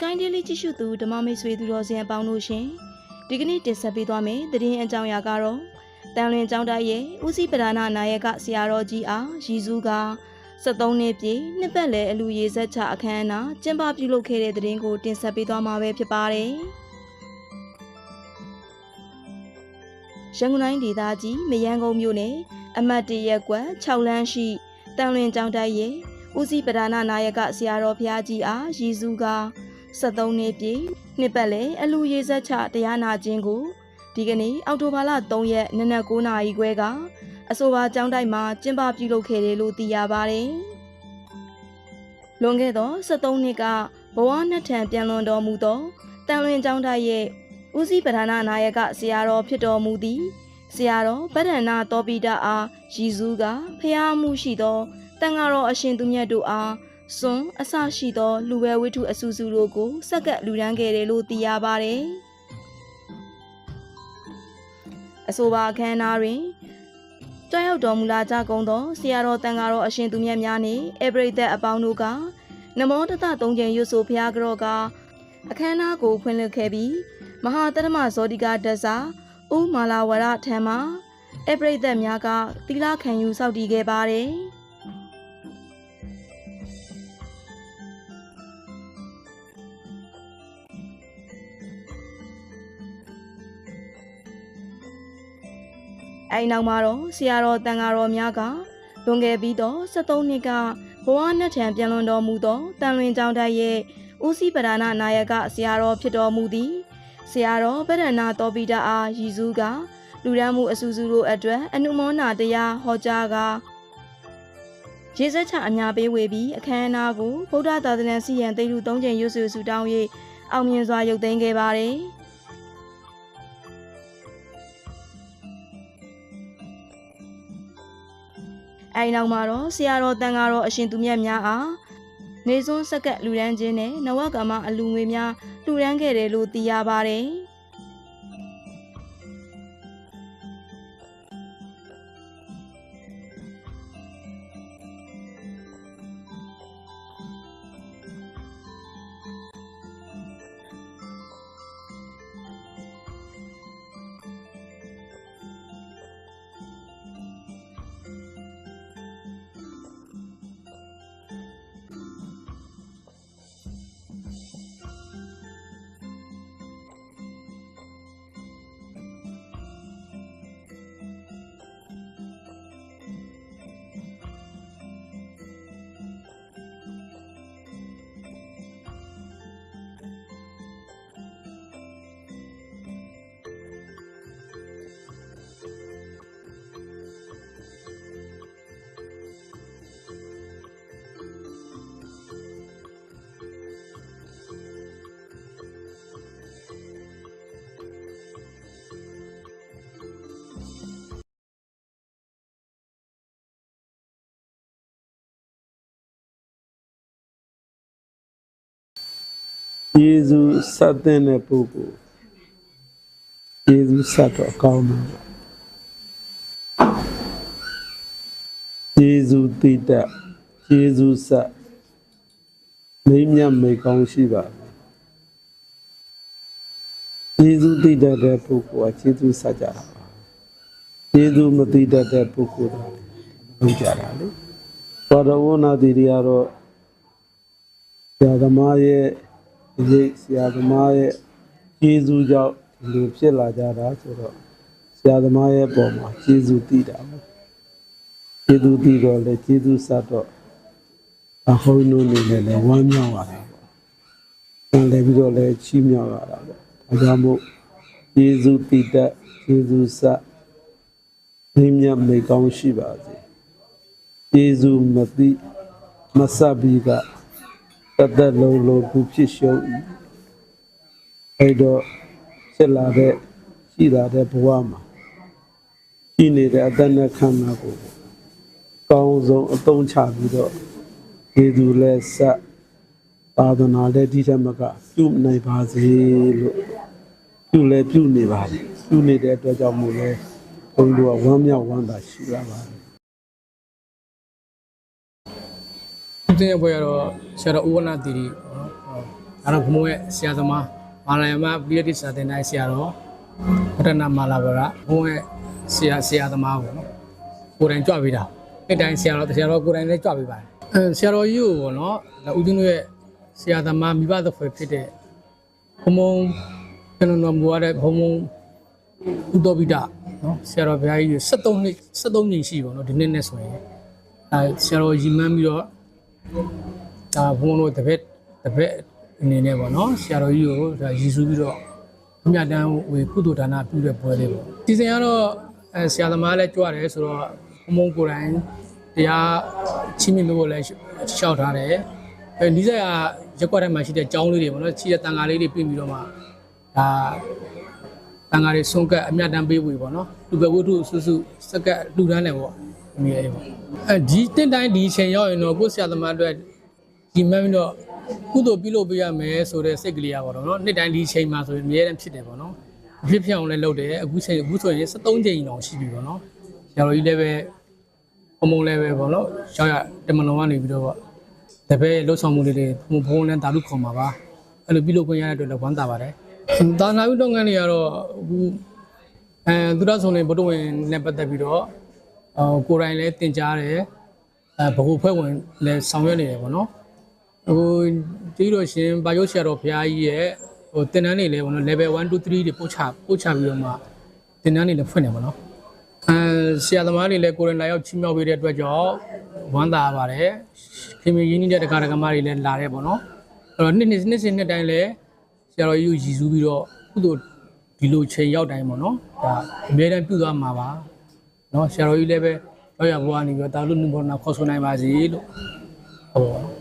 Sky Daily ကြည့်ရှုသူဓမ္မမိတ်ဆွေသူတော်စင်အပေါင်းတို့ရှင်ဒီကနေ့တင်ဆက်ပေးသွားမယ်သတင်းအကြောင်းအရာကတော့တန်လွင်ကျောင်းသားရဲ့ဦးစီးပဓာနာနာယကဆရာတော်ကြီးအားရည်စူးက73နှစ်ပြည့်နှစ်ပတ်လည်အလူရေဆက်ချအခမ်းအနားကျင်းပပြုလုပ်ခဲ့တဲ့သတင်းကိုတင်ဆက်ပေးသွားမှာပဲဖြစ်ပါတယ်ရန်ကုန်တိုင်းဒေသကြီးမရန်ကုန်မြို့နယ်အမတ်တရက်ကွက်6လမ်းရှိတန်လွင်ကျောင်းသားရဲ့ဦးစီးပဓာနာနာယကဆရာတော်ဘုရားကြီးအားရည်စူးက 73နှစ်ပြည့်နှစ်ပတ်လည်အလူရေဆက်ချတရားနာခြင်းကိုဒီကနေ့အောက်တိုဘာလ3ရက်နနက်9:00နာရီခွဲကအဆိုပါကျောင်းတိုက်မှာကျင်းပပြုလုပ်ခဲ့တယ်လို့သိရပါတယ်။လွန်ခဲ့သော73နှစ်ကဘဝနှစ်ထံပြန်လွန်တော်မူသောတန်လွင်ကျောင်းတိုက်ရဲ့ဦးစီးပဓာနာနာယကဆရာတော်ဖြစ်တော်မူသည်ဆရာတော်ဗဒ္ဒနာတောပိတအားရည်စူးကဖျားမှုရှိသောတန်ဃာတော်အရှင်သူမြတ်တို့အား စွန်အစရှိသော လူဝဲဝိထုအဆူဆူတို့ကိုစက္ကပ်လူရန်ခဲ့တယ်လို့သိရပါတယ်။အဆိုပါအခမ်းအနားတွင်ကြောက်ရောက်တော်မူလာကြကုန်သောဆရာတော်တန်ဃာတော်အရှင်သူမြတ်များနှင့်အပရိသတ်အပေါင်းတို့ကနမောတတသုံးကျင်ရွတ်ဆိုဖျားကြော့ကအခမ်းအနားကိုဖွင့်လှစ်ခဲ့ပြီးမဟာတရမဇောတိကဒဇာဥမာလာဝရထံမှာအပရိသတ်များကသီလခံယူစောင့်တည်ခဲ့ပါတယ်။ အဲ့နောက်မှာတော့ဆရာတော်တန်ဃာတော်များကလွန်ခဲ့ပြီးတော့73နှစ်ကဘဝနှစ်ထံပြန်လွန်တော်မူသောတန်လွင်ကျောင်းတိုက်ရဲ့ဦးစီးပဓာနာနာယကဆရာတော်ဖြစ်တော်မူသည်ဆရာတော်ဗဒ္ဒနာတော်ပိတအားရည်စူးကလူရန်မှုအဆူဆူတို့အတွက်အနုမောနာတရားဟောကြားကရေစက်ချအများပေးဝေပြီးအခမ်းအနားကိုဗုဒ္ဓသာသနာစီရင်သိလူ၃ချိန်ရွတ်ဆွေစုတောင်း၍အောင်မြင်စွာရုပ်သိမ်းခဲ့ပါတယ်။ အဲဒီနောက်မှာတော့ဆရာတော်တန်ဃာတော်အရှင်သူမြတ်များအားနေစွန်းစက္ကပ်လူရန်ခြင်းနဲ့နဝကမ္မအလူငွေများလူရန်ခဲ့တယ်လို့သိရပါတယ်။ ယေရှုစတဲ့တဲ့ပုဂ္ဂိုလ်ယေရှုစတော့အကောင်းတယ်ယေရှုတည်တဲ့ယေရှုစမိမြတ်မိကောင်းရှိပါယေရှုတည်တဲ့ပုဂ္ဂိုလ်ကယေရှုစကြတာပါယေရှုမတည်တဲ့ပုဂ္ဂိုလ်ကလုံးကြတာလေဘာတော်ဝနာတိတွေကတော့ဆရာသမားရဲ့ ဒီရိတ်ဆရာသမားရဲ့ကျေးဇူးကြောင့်ဒီလိုဖြစ်လာကြတာဆိုတော့ဆရာသမားရဲ့ပုံမှာကျေးဇူးတည်တာပဲကျေးဇူးတည်တော့လေကျေးဇူးဆက်တော့အဟောင်းနိုးနေနဲ့လည်းဝမ်းမြောက်ရတာပေါ့။ပြန်လည်းပြီးတော့လည်းချီးမြှောက်ရတာပေါ့။ဒါကြောင့်မို့ကျေးဇူးတည်တဲ့ကျေးဇူးဆက်မြင့်မြတ်မေကောင်းရှိပါစေ။ကျေးဇူးမသိမဆက်ပြီးက တသက်လုံးလုံးသူဖြစ်ရှုံး၏အဲ့တော့ဖြစ်လာတဲ့ရှိလာတဲ့ဘဝမှာရှိနေတဲ့အသက်နဲ့ခန္ဓာကိုယ်ကောင်းဆုံးအသုံးချပြီးတော့ဒီသူလည်းဆက်သာသနာလည်းဒီထက်မကပြုနိုင်ပါစေလို့ပြုလည်းပြုနေပါလေပြုနေတဲ့အတွက်ကြောင့်မို့လဲဘုန်းကြီးတို့ကဝမ်းမြောက်ဝမ်းသာရှိလာပါတယ် ဦးတင်ရဲ့ဘွဲကတော့ဆရာတော်ဦးဝနာတီရီပေါ့နော်ဟောဒါဒါတော့ဘုံရဲ့ဆရာသမားမာလာယမပိယတိစာတင်တိုင်းဆရာတော်ဝတ္တနာမာလာဘရဘုံရဲ့ဆရာဆရာသမားပေါ့နော်ကိုယ်တိုင်ကြွပေးတာအဲ့တိုင်းဆရာတော်ဆရာတော်ကိုယ်တိုင်လည်းကြွပေးပါတယ်အဲဆရာတော်ကြီးကိုပေါ့နော်ဒါဦးဇင်းတို့ရဲ့ဆရာသမားမိဘသဖွယ်ဖြစ်တဲ့ဘုံဘုံကျွန်တော်မူရတဲ့ဘုံဘုံဥတော်ပိတနော်ဆရာတော်ဘုရားကြီး73နှစ်73နှစ်ရှိပေါ့နော်ဒီနေ့နဲ့ဆိုရင်အဲဆရာတော်ရီမန်းပြီးတော့ ဒါဘုန်းတို့တပည့်တပည့်အနေနဲ့ပေါ့နော်ဆရာတော်ကြီးကိုဒါရည်စူးပြီးတော့အမြတ်တမ်းဝေကုသိုလ်ဒါနပြုတဲ့ပွဲလေးပေါ့ဒီစဉ်ကတော့အဲဆရာသမားလည်းကြွတယ်ဆိုတော့ဘုံဘုံကိုယ်တိုင်တရားချင်းမြင့်လို့လည်းရှောက်ထားတယ်အဲနီးစပ်ရာရက်ကွက်ထဲမှာရှိတဲ့ကျောင်းလေးတွေပေါ့နော်ရှိတဲ့တန်ဃာလေးတွေပြင်ပြီးတော့မှဒါတန်ဃာတွေဆုံးကပ်အမြတ်တမ်းပေးဝေပေါ့နော်လူပဲဝတ္ထုစုစုစက်ကပ်လူတန်းတယ်ပေါ့ အမြဲပေါ့အဲဒီတင့်တိုင်းဒီအချိန်ရောက်ရင်တော့ကိုယ့်ဆရာသမားအတွက် ဒီမှန်ပြီးတော့ကုသိုလ်ပြုလုပ်ပေးရမယ်ဆိုတဲ့စိတ်ကလေးရပါတော့เนาะနှစ်တိုင်းဒီအချိန်မှာဆိုရင်အများတန်းဖြစ်တယ်ပေါ့နော်အဖြစ်ဖြစ်အောင်လည်းလုပ်တယ်အခုချိန်အခုဆိုရင်73ချိန်တောင်ရှိပြီပေါ့နော်ဆရာတော်ကြီးလည်းပဲအမုံလည်းပဲပေါ့နော်ရောက်ရတမန်တော်ကနေပြီးတော့ပေါ့တပည့်လှုပ်ဆောင်မှုလေးတွေဘုံဘုံနဲ့တာလူခေါ်မှာပါအဲ့လိုပြုလုပ်ခွင့်ရတဲ့အတွက်လည်းဝမ်းသာပါတယ်သာနာဥတော်ငန်းတွေကတော့အခုအဲသူရဆောင်နေဘုဒ္ဓဝင်နဲ့ပတ်သက်ပြီးတော့ အော်ကိုယ်တိုင်လည်းတင်ကြားတယ်အဲဘဟုဖွဲ့ဝင်လည်းဆောင်ရွက်နေတယ်ပေါ့နော်ဟိုတီးတော့ရှင်ဘာရုပ်ဆရာတော်ဘုရားကြီးရဲ့ဟိုတင်တန်းနေလဲပေါ့နော် level 1 2 3တွေပို့ချပို့ချပြီးတော့မှတင်တန်းနေလဲဖွင့်နေပါတော့အဲဆရာသမားတွေလည်းကိုရင်လာရောက်ချီးမြှောက်ပေးတဲ့အတွက်ကြောင့်ဝမ်းသာပါတယ်ခင်မရင်းနှီးတဲ့တက္ကရာကမတွေလည်းလာတယ်ပေါ့နော်အဲ့တော့နှစ်နှစ်နှစ်စဉ်နှစ်တိုင်းလဲဆရာတော်ကြီးကိုရည်စူးပြီးတော့ကုသိုလ်ဒီလိုချိန်ရောက်တိုင်းပေါ့နော်ဒါအများတန်းပြုသွားမှာပါ နော်ဆရာတော်ကြီးလည်းပဲရောက်ရဘွားနေပြီးတော့တာလူနုဘောနာခေါ်ဆိုနိုင်ပါစေလို့ဟုတ်ပါ